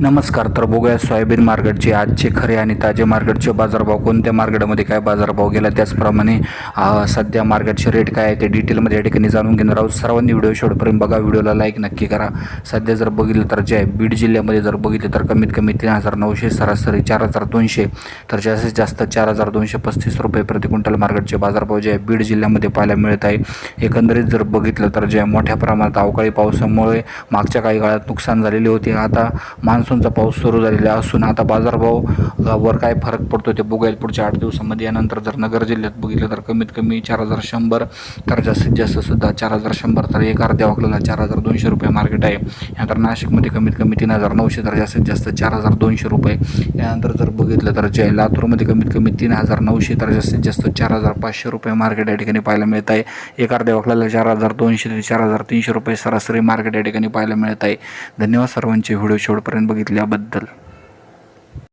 नमस्कार तर बघूया सोयाबीन मार्केटचे आजचे खरे आणि ताजे मार्केटचे बाजारभाव. कोणत्या मार्केटमध्ये काय बाजारभाव गेला? त्याचप्रमाणे सध्या मार्केटचे रेट काय आहे ते डिटेलमध्ये या ठिकाणी जाणून घेणार आहोत. सर्वांनी व्हिडिओ शेवटपर्यंत बघा. व्हिडिओला लाईक नक्की करा. सध्या जर बघितलं तर जे आहे बीड जिल्ह्यामध्ये जर बघितलं तर कमीत कमी तीन हजार नऊशे सरासरी चार हजार दोनशे तर जास्तीत जास्त चार हजार दोनशे पस्तीस रुपये प्रति क्विंटल मार्केटचे बाजारभाव जे आहे बीड जिल्ह्यामध्ये पाहायला मिळत आहे. एकंदरीत जर बघितलं तर जे आहे मोठ्या प्रमाणात अवकाळी पावसामुळे मागच्या काही काळात नुकसान झालेले होते. आता मान्सूनचा पाऊस सुरू झालेला असून आता बाजारभाव वर काय फरक पडतो ते बघायला पुढच्या आठ दिवसामध्ये यानंतर जर नगर जिल्ह्यात बघितलं तर कमीत कमी चार हजार शंभर तर जास्तीत जास्त सुद्धा चार हजार शंभर तर एक अर्ध्या वाकलेला चार हजार दोनशे रुपये मार्केट आहे. यानंतर नाशिकमध्ये कमीत कमी तीन हजार नऊशे तर जास्तीत जास्त चार हजार दोनशे रुपये. यानंतर जर बघितलं तर जे लातूरमध्ये कमीत कमी तीन हजार नऊशे तर जास्तीत जास्त चार हजार पाचशे रुपये मार्केट या ठिकाणी पाहायला मिळत आहे. एक अर्ध्या वाकलेला चार हजार दोनशे ते चार हजार तीनशे रुपये सरासरी मार्केट या ठिकाणी पाहायला मिळत आहे. धन्यवाद सर्वांचे. व्हिडिओ शेवटपर्यंत बघितल्याबद्दल.